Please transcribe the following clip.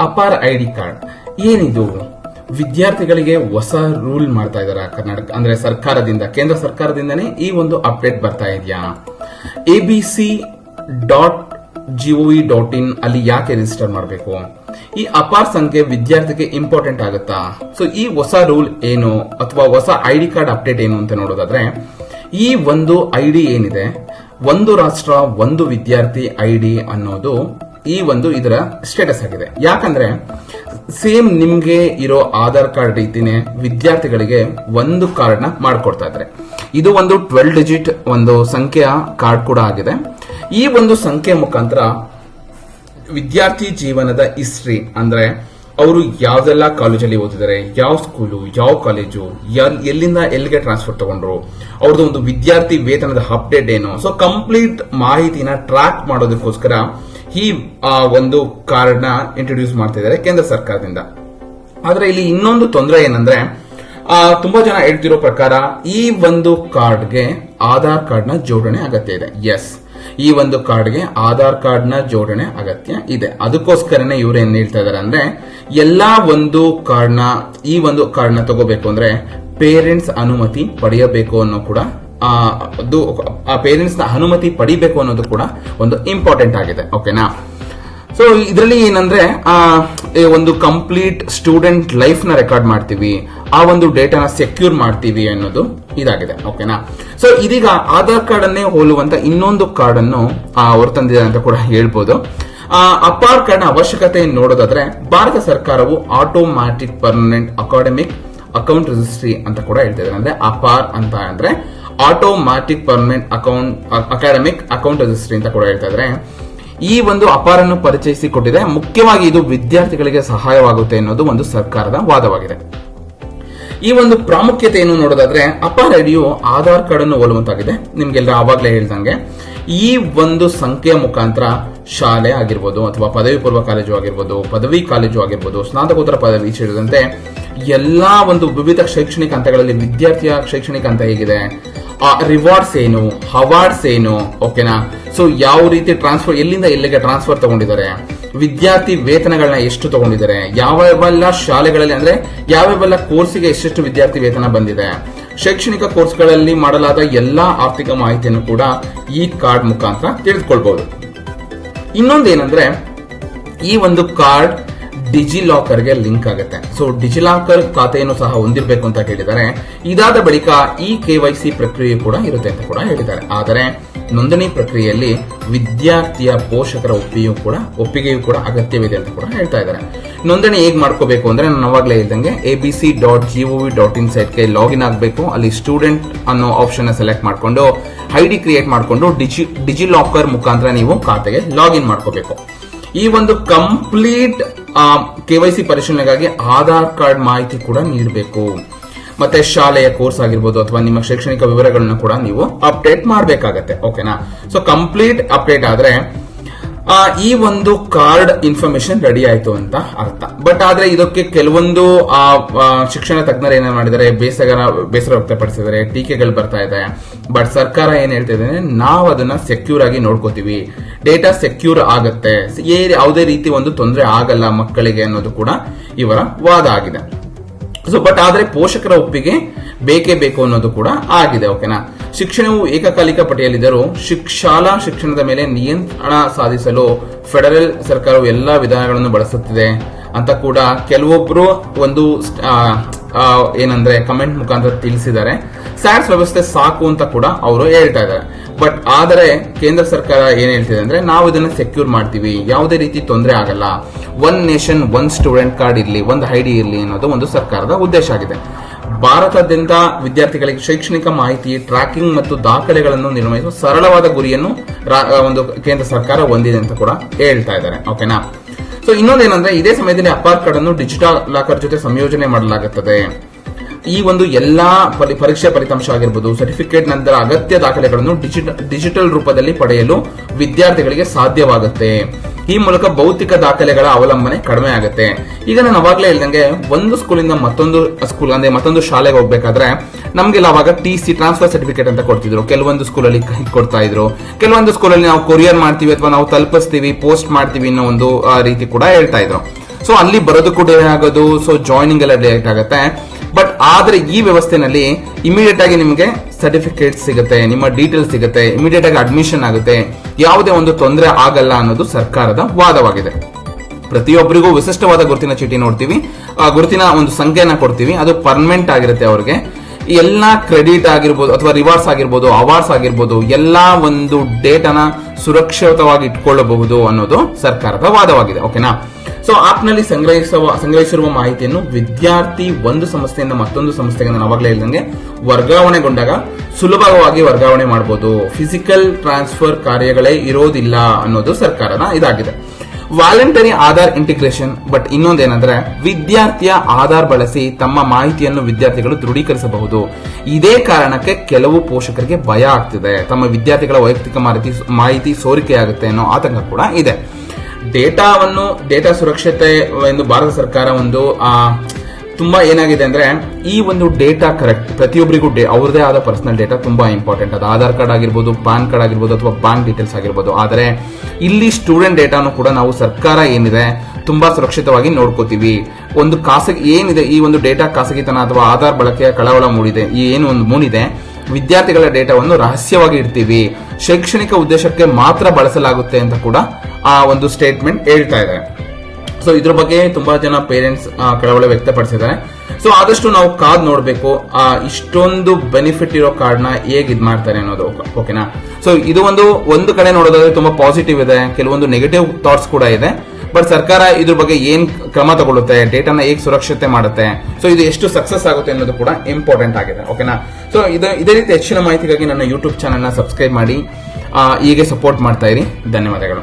ಅಪಾರ I D card. ಏನಿದು? ವಿದ್ಯಾರ್ಥಿಗಳಿಗೆ ಹೊಸ ರೂಲ್ ಮಾಡ್ತಾ ಇದಾರ ಕರ್ನಾಟಕ, ಅಂದ್ರೆ ಸರ್ಕಾರದಿಂದ, ಕೇಂದ್ರ ಸರ್ಕಾರದಿಂದನೇ ಈ ಒಂದು ಅಪ್ಡೇಟ್ ಬರ್ತಾ ಇದೆಯಾ? A B dot dot in ಅಲ್ಲಿ ಯಾಕೆ ರಿಜಿಸ್ಟರ್ ಮಾಡಬೇಕು? ಈ ಅಪಾರ್ ಸಂಖ್ಯೆ ವಿದ್ಯಾರ್ಥಿಗೆ ಇಂಪಾರ್ಟೆಂಟ್ ಆಗುತ್ತಾ? ಸೊ ಈ ಹೊಸ ರೂಲ್ ಏನು ಅಥವಾ ಹೊಸ ಐ ಡಿ ಕಾರ್ಡ್ ಅಪ್ಡೇಟ್ ಏನು ಅಂತ ನೋಡೋದಾದ್ರೆ, ಈ ಒಂದು ಐ ಡಿ ಏನಿದೆ? ಒಂದು ರಾಷ್ಟ್ರ, ಒಂದು ವಿದ್ಯಾರ್ಥಿ ಐ ಡಿ ಅನ್ನೋದು ಈ ಒಂದು ಇದರ ಸ್ಟೇಟಸ್ ಆಗಿದೆ. ಯಾಕಂದ್ರೆ ಸೇಮ್ ನಿಮ್ಗೆ ಇರೋ ಆಧಾರ್ ಕಾರ್ಡ್ ರೀತಿನೇ ವಿದ್ಯಾರ್ಥಿಗಳಿಗೆ ಒಂದು ಕಾರ್ಡ್ನ ಮಾಡ್ಕೊಡ್ತಾ ಇದ್ದಾರೆ. ಇದು ಒಂದು ಟ್ವೆಲ್ ಡಿಜಿಟ್ ಒಂದು ಸಂಖ್ಯೆಯ ಕಾರ್ಡ್ ಕೂಡ ಆಗಿದೆ. ಈ ಒಂದು ಸಂಖ್ಯೆ ಮುಖಾಂತರ ವಿದ್ಯಾರ್ಥಿ ಜೀವನದ ಹಿಸ್ಟ್ರಿ ಅಂದ್ರೆ ಅವರು ಯಾವ್ದೆಲ್ಲ ಕಾಲೇಜಲ್ಲಿ ಓದಿದ್ದಾರೆ, ಯಾವ ಸ್ಕೂಲು ಯಾವ ಕಾಲೇಜು ಎಲ್- ಎಲ್ಲಿಂದ ಎಲ್ಲಿಗೆ ಟ್ರಾನ್ಸ್ಫರ್ ತಗೊಂಡ್ರು ಅವ್ರದ್ದು ಒಂದು ವಿದ್ಯಾರ್ಥಿ ವೇತನದ ಅಪ್ಡೇಟ್ ಏನು. ಸೊ ಕಂಪ್ಲೀಟ್ ಮಾಹಿತಿನ ಟ್ರ್ಯಾಕ್ ಮಾಡೋದಕ್ಕೋಸ್ಕರ ಈ ಒಂದು ಕಾರ್ಡ್ನ ಇಂಟ್ರೊಡ್ಯೂಸ್ ಮಾಡ್ತಿದ್ದಾರೆ ಕೇಂದ್ರ ಸರ್ಕಾರದಿಂದ. ಆದ್ರೆ ಇಲ್ಲಿ ಇನ್ನೊಂದು ತೊಂದರೆ ಏನಂದ್ರೆ ತುಂಬಾ ಜನ ಹೇಳ್ತಿರೋ ಪ್ರಕಾರ ಈ ಒಂದು ಕಾರ್ಡ್ಗೆ ಆಧಾರ್ ಕಾರ್ಡ್ನ ಜೋಡಣೆ ಅಗತ್ಯ ಇದೆ. ಎಸ್ ಈ ಒಂದು ಕಾರ್ಡ್ಗೆ ಆಧಾರ್ ಕಾರ್ಡ್ನ ಜೋಡಣೆ ಅಗತ್ಯ ಇದೆ. ಅದಕ್ಕೋಸ್ಕರನೇ ಇವ್ರು ಏನ್ ಹೇಳ್ತಾ ಇದಾರೆ ಅಂದ್ರೆ, ಎಲ್ಲಾ ಒಂದು ಕಾರ್ಡ್ನ ಈ ಒಂದು ಕಾರ್ಡ್ನ ತಗೋಬೇಕು ಅಂದ್ರೆ ಪೇರೆಂಟ್ಸ್ ಅನುಮತಿ ಪಡೆಯಬೇಕು ಅನ್ನೋ ಕೂಡ ಅದು ಆ ಪೇರೆಂಟ್ಸ್ನ ಅನುಮತಿ ಪಡಿಬೇಕು ಅನ್ನೋದು ಕೂಡ ಒಂದು ಇಂಪಾರ್ಟೆಂಟ್ ಆಗಿದೆ ಓಕೆನಾ ಸೊ ಇದರಲ್ಲಿ ಏನಂದ್ರೆ ಆ, ಒಂದು ಕಂಪ್ಲೀಟ್ ಸ್ಟೂಡೆಂಟ್ ಲೈಫ್ನ ರೆಕಾರ್ಡ್ ಮಾಡ್ತೀವಿ ಆ ಒಂದು ಡೇಟಾನ ಸೆಕ್ಯೂರ್ ಮಾಡ್ತೀವಿ ಅನ್ನೋದು ಇದಾಗಿದೆ ಓಕೆನಾ ಸೊ ಇದೀಗ ಆಧಾರ್ ಕಾರ್ಡ್ ಅನ್ನೇ ಹೋಲುವಂತ ಇನ್ನೊಂದು ಕಾರ್ಡ್ ಅನ್ನು ಅವರು ತಂದಿದೆ ಅಂತ ಕೂಡ ಹೇಳ್ಬೋದು. ಆ, ಅಪಾರ್ ಕಾರ್ಡ್ನ ಅವಶ್ಯಕತೆ ನೋಡೋದಾದ್ರೆ ಭಾರತ ಸರ್ಕಾರವು automatic permanent academic account registry ಅಂತ ಕೂಡ ಹೇಳ್ತಿದ್ದಾರೆ ಅಂದ್ರೆ ಅಪಾರ್ ಅಂತ ಅಂದ್ರೆ automatic permanent account academic account registry ಅಂತ ಕೂಡ ಹೇಳ್ತಾ ಇದ್ರೆ, ಈ ಒಂದು ಅಪಾರನ್ನು ಪರಿಚಯಿಸಿಕೊಟ್ಟಿದೆ. ಮುಖ್ಯವಾಗಿ ಇದು ವಿದ್ಯಾರ್ಥಿಗಳಿಗೆ ಸಹಾಯವಾಗುತ್ತೆ ಅನ್ನೋದು ಒಂದು ಸರ್ಕಾರದ ವಾದವಾಗಿದೆ. ಈ ಒಂದು ಪ್ರಾಮುಖ್ಯತೆಯನ್ನು ನೋಡೋದಾದ್ರೆ, ಅಪಾರ ಐಡಿಯು ಆಧಾರ್ ಕಾರ್ಡ್ ಅನ್ನು ಹೋಲುವಂತಾಗಿದೆ. ನಿಮ್ಗೆಲ್ಲ ಆವಾಗಲೇ ಹೇಳ್ದಂಗೆ, ಈ ಒಂದು ಸಂಖ್ಯೆಯ ಮುಖಾಂತರ ಶಾಲೆ ಆಗಿರ್ಬೋದು, ಅಥವಾ ಪದವಿ ಪೂರ್ವ ಕಾಲೇಜು ಆಗಿರ್ಬೋದು, ಪದವಿ ಕಾಲೇಜು ಆಗಿರ್ಬೋದು, ಸ್ನಾತಕೋತ್ತರ ಪದವಿ ಸೇರಿದಂತೆ ಎಲ್ಲಾ ಒಂದು ವಿವಿಧ ಶೈಕ್ಷಣಿಕ ಹಂತಗಳಲ್ಲಿ ವಿದ್ಯಾರ್ಥಿಯ ಶೈಕ್ಷಣಿಕ ಹಂತ ಹೇಗಿದೆ ರಿವಾರ್ಡ್ಸ್ ಏನು ಅವಾರ್ಡ್ಸ್ ಏನು ಓಕೆನಾ ಸೊ ಯಾವ ರೀತಿ ಟ್ರಾನ್ಸ್ಫರ್ ಎಲ್ಲಿಂದ ಎಲ್ಲಿಗೆ ಟ್ರಾನ್ಸ್ಫರ್ ತಗೊಂಡಿದ್ದಾರೆ? ವಿದ್ಯಾರ್ಥಿ ವೇತನಗಳನ್ನ ಎಷ್ಟು ತಗೊಂಡಿದ್ದಾರೆ? ಯಾವ್ಯಾವೆಲ್ಲ ಶಾಲೆಗಳಲ್ಲಿ, ಅಂದ್ರೆ ಯಾವ್ಯಾವೆಲ್ಲ ಕೋರ್ಸಿಗೆ ಎಷ್ಟೆಷ್ಟು ವಿದ್ಯಾರ್ಥಿ ವೇತನ ಬಂದಿದೆ? ಶೈಕ್ಷಣಿಕ ಕೋರ್ಸ್ಗಳಲ್ಲಿ ಮಾಡಲಾದ ಎಲ್ಲಾ ಆರ್ಥಿಕ ಮಾಹಿತಿಯನ್ನು ಕೂಡ ಈ ಕಾರ್ಡ್ ಮುಖಾಂತರ ತಿಳಿದುಕೊಳ್ಬಹುದು ಇನ್ನೊಂದೇನಂದ್ರೆ, ಈ ಒಂದು ಕಾರ್ಡ್ ಡಿಜಿ ಲಾಕರ್ಗೆ ಲಿಂಕ್ ಆಗುತ್ತೆ. ಸೊ ಡಿಜಿ ಲಾಕರ್ ಖಾತೆಯನ್ನು ಸಹ ಹೊಂದಿರಬೇಕು ಅಂತ ಹೇಳಿದ್ದಾರೆ ಇದಾದ ಬಳಿಕ ಈ ಕೆವೈಸಿ ಪ್ರಕ್ರಿಯೆ ಕೂಡ ಇರುತ್ತೆ ಅಂತ ಕೂಡ ಹೇಳಿದ್ದಾರೆ. ಆದರೆ ನೋಂದಣಿ ಪ್ರಕ್ರಿಯೆಯಲ್ಲಿ ವಿದ್ಯಾರ್ಥಿಯ ಪೋಷಕರ ಒಪ್ಪಿಗೆಯೂ ಕೂಡ ಒಪ್ಪಿಗೆಯೂ ಕೂಡ ಅಗತ್ಯವಿದೆ ಅಂತ ಕೂಡ ಹೇಳ್ತಾ ಇದ್ದಾರೆ. ನೋಂದಣಿ ಹೇಗೆ ಮಾಡ್ಕೋಬೇಕು ಅಂದ್ರೆ ನಾನು ಅವಾಗಲೇ ಇದ್ದಂಗೆ A B C dot gov dot in ಸೈಟ್ಗೆ ಲಾಗಿನ್ ಆಗಬೇಕು. ಅಲ್ಲಿ ಸ್ಟೂಡೆಂಟ್ ಅನ್ನೋ ಆಪ್ಷನ್ ಸೆಲೆಕ್ಟ್ ಮಾಡಿಕೊಂಡು ಐ ಡಿ ಕ್ರಿಯೇಟ್ ಮಾಡಿಕೊಂಡು ಡಿಜಿ ಡಿಜಿ ಲಾಕರ್ ಮುಖಾಂತರ ನೀವು ಖಾತೆಗೆ ಲಾಗಿನ್ ಮಾಡ್ಕೋಬೇಕು. ಈ ಒಂದು ಕಂಪ್ಲೀಟ್ ಕೆವೈಸಿ ಪರಿಶೀಲನೆಗಾಗಿ ಆಧಾರ್ ಕಾರ್ಡ್ ಮಾಹಿತಿ ಕೂಡ ನೀಡಬೇಕು. ಮತ್ತೆ ಶಾಲೆಯ ಕೋರ್ಸ್ ಆಗಿರ್ಬೋದು ಅಥವಾ ನಿಮ್ಮ ಶೈಕ್ಷಣಿಕ ವಿವರಗಳನ್ನ ಕೂಡ ನೀವು ಅಪ್ಡೇಟ್ ಮಾಡಬೇಕಾಗತ್ತೆ. ಓಕೆನಾ? ಸೊ ಕಂಪ್ಲೀಟ್ ಅಪ್ಡೇಟ್ ಆದ್ರೆ ಈ ಒಂದು ಕಾರ್ಡ್ ಇನ್ಫಾರ್ಮೇಶನ್ ರೆಡಿ ಆಯ್ತು ಅಂತ ಅರ್ಥ. ಬಟ್ ಆದ್ರೆ ಇದಕ್ಕೆ ಕೆಲವೊಂದು ಆ, ಶಿಕ್ಷಣ ತಜ್ಞರು ಏನೇನು ಮಾಡಿದ್ದಾರೆ ಬೇಸರ ಬೇಸರ ವ್ಯಕ್ತಪಡಿಸಿದ್ದಾರೆ ಟೀಕೆಗಳು ಬರ್ತಾ ಇದೆ. ಬಟ್ ಸರ್ಕಾರ ಏನ್ ಹೇಳ್ತಿದೆ ನಾವು ಅದನ್ನ ಸೆಕ್ಯೂರ್ ಆಗಿ ನೋಡ್ಕೋತೀವಿ. ಡೇಟಾ ಸೆಕ್ಯೂರ್ ಆಗುತ್ತೆ. ಯಾವುದೇ ರೀತಿ ಒಂದು ತೊಂದರೆ ಆಗಲ್ಲ ಮಕ್ಕಳಿಗೆ ಅನ್ನೋದು ಕೂಡ ಇವರ ವಾದ ಆಗಿದೆ. ಸೊ ಬಟ್ ಆದರೆ ಪೋಷಕರ ಒಪ್ಪಿಗೆ ಬೇಕೇ ಬೇಕು ಅನ್ನೋದು ಕೂಡ ಆಗಿದೆ ಓಕೆನಾ ಶಿಕ್ಷಣವು ಏಕಕಾಲಿಕ ಪಟ್ಟಿಯಲ್ಲಿದ್ದರೂ ಶಿಕ್ಷಾಲಾ ಶಿಕ್ಷಣದ ಮೇಲೆ ನಿಯಂತ್ರಣ ಸಾಧಿಸಲು ಫೆಡರಲ್ ಸರ್ಕಾರವು ಎಲ್ಲಾ ವಿಧಾನಗಳನ್ನು ಬಳಸುತ್ತಿದೆ ಅಂತ ಕೂಡ ಕೆಲವೊಬ್ರು ಒಂದು ಏನಂದ್ರೆ ಕಮೆಂಟ್ ಮುಖಾಂತರ ತಿಳಿಸಿದ್ದಾರೆ. ಸ್ಯಾಟ್ಸ್ ವ್ಯವಸ್ಥೆ ಸಾಕು ಅಂತ ಕೂಡ ಅವರು ಹೇಳ್ತಾ ಇದ್ದಾರೆ. ಬಟ್ ಆದರೆ ಕೇಂದ್ರ ಸರ್ಕಾರ ಏನ್ ಹೇಳ್ತಿದೆ ಅಂದ್ರೆ ನಾವು ಇದನ್ನ ಸೆಕ್ಯೂರ್ ಮಾಡ್ತೀವಿ. ಯಾವುದೇ ರೀತಿ ತೊಂದರೆ ಆಗಲ್ಲ. One nation one student card ಇರಲಿ, ಒಂದು ಐಡಿ ಇರಲಿ ಅನ್ನೋದು ಒಂದು ಸರ್ಕಾರದ ಉದ್ದೇಶ ಆಗಿದೆ. ಭಾರತದಿಂದ ವಿದ್ಯಾರ್ಥಿಗಳಿಗೆ ಶೈಕ್ಷಣಿಕ ಮಾಹಿತಿ ಟ್ರ್ಯಾಕಿಂಗ್ ಮತ್ತು ದಾಖಲೆಗಳನ್ನು ನಿರ್ವಹಿಸುವ ಸರಳವಾದ ಗುರಿಯನ್ನು ಒಂದು ಕೇಂದ್ರ ಸರ್ಕಾರ ಹೊಂದಿದೆ ಅಂತ ಕೂಡ ಹೇಳ್ತಾ ಇದ್ದಾರೆ. ಓಕೆನಾ ಸೊ ಇನ್ನೊಂದೇನಂದ್ರೆ ಇದೇ ಸಮಯದಲ್ಲಿ ಅಪಾರ್ ಕಾರ್ಡ್ ಅನ್ನು ಡಿಜಿಟಲ್ ಲಾಕರ್ ಜೊತೆ ಸಂಯೋಜನೆ ಮಾಡಲಾಗುತ್ತದೆ. ಈ ಒಂದು ಎಲ್ಲಾ ಪರೀಕ್ಷೆ ಫಲಿತಾಂಶ ಆಗಿರ್ಬೋದು ಸರ್ಟಿಫಿಕೇಟ್ ನಂತರ ಅಗತ್ಯ ದಾಖಲೆಗಳನ್ನು ಡಿಜಿಟಲ್ ಡಿಜಿಟಲ್ ರೂಪದಲ್ಲಿ ಪಡೆಯಲು ವಿದ್ಯಾರ್ಥಿಗಳಿಗೆ ಸಾಧ್ಯವಾಗುತ್ತೆ. ಈ ಮೂಲಕ ಭೌತಿಕ ದಾಖಲೆಗಳ ಅವಲಂಬನೆ ಕಡಿಮೆ ಆಗುತ್ತೆ. ಈಗ ನಾನು ಅವಾಗಲೇ ಹೇಳ್ದಂಗೆ ಒಂದು ಸ್ಕೂಲಿಂದ ಮತ್ತೊಂದು ಸ್ಕೂಲ್, ಅಂದ್ರೆ ಮತ್ತೊಂದು ಶಾಲೆಗೆ ಹೋಗ್ಬೇಕಾದ್ರೆ ನಮಗೆಲ್ಲ ಅವಾಗ ಟಿ ಸಿ ಟ್ರಾನ್ಸ್ಫರ್ ಸರ್ಟಿಫಿಕೇಟ್ ಅಂತ ಕೊಡ್ತಿದ್ರು. ಕೆಲವೊಂದು ಸ್ಕೂಲಲ್ಲಿ ಕೊಡ್ತಾ ಇದ್ರು. ಕೆಲವೊಂದು ಸ್ಕೂಲಲ್ಲಿ ನಾವು ಕೊರಿಯರ್ ಮಾಡ್ತೀವಿ ಅಥವಾ ನಾವು ತಲುಪಿಸ್ತೀವಿ ಪೋಸ್ಟ್ ಮಾಡ್ತೀವಿ ಅನ್ನೋ ಒಂದು ರೀತಿ ಕೂಡ ಹೇಳ್ತಾ ಇದ್ರು. ಸೊ ಅಲ್ಲಿ ಬರೋದು ಕೂಡ ಆಗೋದು ಸೊ ಜಾಯ್ನಿಂಗ್ ಎಲ್ಲ ಡೈರೆಕ್ಟ್ ಆಗುತ್ತೆ. ಬಟ್ ಆದ್ರೆ ಈ ವ್ಯವಸ್ಥೆನಲ್ಲಿ ಇಮಿಡಿಯೇಟ್ ಆಗಿ ನಿಮಗೆ ಸರ್ಟಿಫಿಕೇಟ್ ಸಿಗುತ್ತೆ, ನಿಮ್ಮ ಡೀಟೇಲ್ಸ್ ಸಿಗುತ್ತೆ ಇಮಿಡಿಯೇಟ್ ಆಗಿ ಅಡ್ಮಿಷನ್ ಆಗುತ್ತೆ. ಯಾವುದೇ ಒಂದು ತೊಂದರೆ ಆಗಲ್ಲ ಅನ್ನೋದು ಸರ್ಕಾರದ ವಾದವಾಗಿದೆ. ಪ್ರತಿಯೊಬ್ಬರಿಗೂ ವಿಶಿಷ್ಟವಾದ ಗುರುತಿನ ಚೀಟಿ ನೋಡ್ತೀವಿ. ಆ ಗುರುತಿನ ಒಂದು ಸಂಖ್ಯೆಯನ್ನ ಕೊಡ್ತೀವಿ. ಅದು ಪರ್ಮನೆಂಟ್ ಆಗಿರುತ್ತೆ ಅವ್ರಿಗೆ. ಎಲ್ಲ ಕ್ರೆಡಿಟ್ ಆಗಿರ್ಬೋದು ಅಥವಾ ರಿವಾರ್ಡ್ಸ್ ಆಗಿರ್ಬೋದು ಅವಾರ್ಡ್ಸ್ ಆಗಿರ್ಬೋದು, ಎಲ್ಲಾ ಒಂದು ಡೇಟಾನ ಸುರಕ್ಷಿತವಾಗಿ ಇಟ್ಕೊಳ್ಳಬಹುದು ಅನ್ನೋದು ಸರ್ಕಾರದ ವಾದವಾಗಿದೆ. ಓಕೆನಾ ಸೊ ಆಪ್ನಲ್ಲಿ ಸಂಗ್ರಹಿಸುವ, ಸಂಗ್ರಹಿಸಿರುವ ಮಾಹಿತಿಯನ್ನು ವಿದ್ಯಾರ್ಥಿ ಒಂದು ಸಂಸ್ಥೆಯಿಂದ ಮತ್ತೊಂದು ಸಂಸ್ಥೆಗೆ ನಾನು ಅವಾಗಲೇ ಹೇಳಿದಂಗೆ ವರ್ಗಾವಣೆಗೊಂಡಾಗ ಸುಲಭವಾಗಿ ವರ್ಗಾವಣೆ ಮಾಡಬಹುದು ಫಿಸಿಕಲ್ ಟ್ರಾನ್ಸ್ಫರ್ ಕಾರ್ಯಗಳೇ ಇರೋದಿಲ್ಲ ಅನ್ನೋದು ಸರ್ಕಾರದ ಇದಾಗಿದೆ. ವಾಲಂಟರಿ ಆಧಾರ್ ಇಂಟಿಗ್ರೇಷನ್ ಬಟ್ ಇನ್ನೊಂದೇನಂದ್ರೆ ವಿದ್ಯಾರ್ಥಿಯ ಆಧಾರ್ ಬಳಸಿ ತಮ್ಮ ಮಾಹಿತಿಯನ್ನು ವಿದ್ಯಾರ್ಥಿಗಳು ದೃಢೀಕರಿಸಬಹುದು. ಇದೇ ಕಾರಣಕ್ಕೆ ಕೆಲವು ಪೋಷಕರಿಗೆ ಭಯ ಆಗ್ತಿದೆ. ತಮ್ಮ ವಿದ್ಯಾರ್ಥಿಗಳ ವೈಯಕ್ತಿಕ ಮಾಹಿತಿ ಮಾಹಿತಿ ಸೋರಿಕೆಯಾಗುತ್ತೆ ಅನ್ನೋ ಆತಂಕ ಕೂಡ ಇದೆ. ಡೇಟಾವನ್ನು, ಡೇಟಾ ಸುರಕ್ಷತೆ ಎಂದು ಭಾರತ ಸರ್ಕಾರ ಒಂದು ತುಂಬಾ ಏನಾಗಿದೆ ಅಂದ್ರೆ, ಈ ಒಂದು ಡೇಟಾ ಕರೆಕ್ಟ್ ಪ್ರತಿಯೊಬ್ಬರಿಗೂ ಡೇ ಅವ್ರದೇ ಆದ ಪರ್ಸನಲ್ ಡೇಟಾ ತುಂಬಾ ಇಂಪಾರ್ಟೆಂಟ್ ಅದು ಆಧಾರ್ ಕಾರ್ಡ್ ಆಗಿರ್ಬೋದು, ಪಾನ್ ಕಾರ್ಡ್ ಆಗಿರ್ಬೋದು, ಅಥವಾ ಬ್ಯಾಂಕ್ ಡೀಟೇಲ್ಸ್ ಆಗಿರ್ಬೋದು. ಆದರೆ, ಇಲ್ಲಿ ಸ್ಟೂಡೆಂಟ್ ಡೇಟಾನು ಕೂಡ ನಾವು ಸರ್ಕಾರ ಏನಿದೆ, ತುಂಬಾ ಸುರಕ್ಷಿತವಾಗಿ ನೋಡ್ಕೋತೀವಿ. ಒಂದು ಖಾಸಗಿ, ಏನಿದೆ, ಈ ಒಂದು ಡೇಟಾ ಖಾಸಗಿತನ ಅಥವಾ ಆಧಾರ್ ಬಳಕೆಯ ಕಳವಳ ಮೂಡಿದೆ, ಈ ಏನು ಒಂದು ಮೂಡಿದೆ, ವಿದ್ಯಾರ್ಥಿಗಳ ಡೇಟಾವನ್ನು ರಹಸ್ಯವಾಗಿ ಇಡ್ತೀವಿ. ಶೈಕ್ಷಣಿಕ ಉದ್ದೇಶಕ್ಕೆ ಮಾತ್ರ ಬಳಸಲಾಗುತ್ತೆ ಅಂತ ಕೂಡ ಆ ಒಂದು ಸ್ಟೇಟ್ಮೆಂಟ್ ಹೇಳ್ತಾ ಇದೆ. ಸೊ ಇದ್ರ ಬಗ್ಗೆ ತುಂಬಾ ಜನ ಪೇರೆಂಟ್ಸ್ ಕಳವಳ ವ್ಯಕ್ತಪಡಿಸಿದ್ದಾರೆ. ಸೊ ಆದಷ್ಟು ನಾವು ಕಾರ್ಡ್ ನೋಡಬೇಕು, ಆ, ಇಷ್ಟೊಂದು ಬೆನಿಫಿಟ್ ಇರೋ ಕಾರ್ಡ್ನ ಹೇಗ್ ಇದ್ ಮಾಡ್ತಾರೆ ಅನ್ನೋದು ಓಕೆನಾ ಸೊ ಇದು ಒಂದು ಒಂದು ಕಡೆ ನೋಡೋದಾದ್ರೆ ತುಂಬಾ ಪಾಸಿಟಿವ್ ಇದೆ, ಕೆಲವೊಂದು ನೆಗೆಟಿವ್ ಥಾಟ್ಸ್ ಕೂಡ ಇದೆ. ಬಟ್ ಸರ್ಕಾರ ಇದ್ರ ಬಗ್ಗೆ ಏನ್ ಕ್ರಮ ತಗೊಳ್ಳುತ್ತೆ ಡೇಟಾನ ಹೇಗೆ ಸುರಕ್ಷತೆ ಮಾಡುತ್ತೆ ಸೊ ಇದು ಎಷ್ಟು ಸಕ್ಸಸ್ ಆಗುತ್ತೆ ಅನ್ನೋದು ಕೂಡ ಇಂಪಾರ್ಟೆಂಟ್ ಆಗಿದೆ ಓಕೆನಾ ಸೊ ಇದು ಇದೇ ರೀತಿ ಹೆಚ್ಚಿನ ಮಾಹಿತಿಗಾಗಿ ನನ್ನ ಯೂಟ್ಯೂಬ್ ಚಾನಲ್ನ ಸಬ್ಸ್ಕ್ರೈಬ್ ಮಾಡಿ ಹೀಗೆ ಸಪೋರ್ಟ್ ಮಾಡ್ತಾ ಇರಿ. ಧನ್ಯವಾದಗಳು.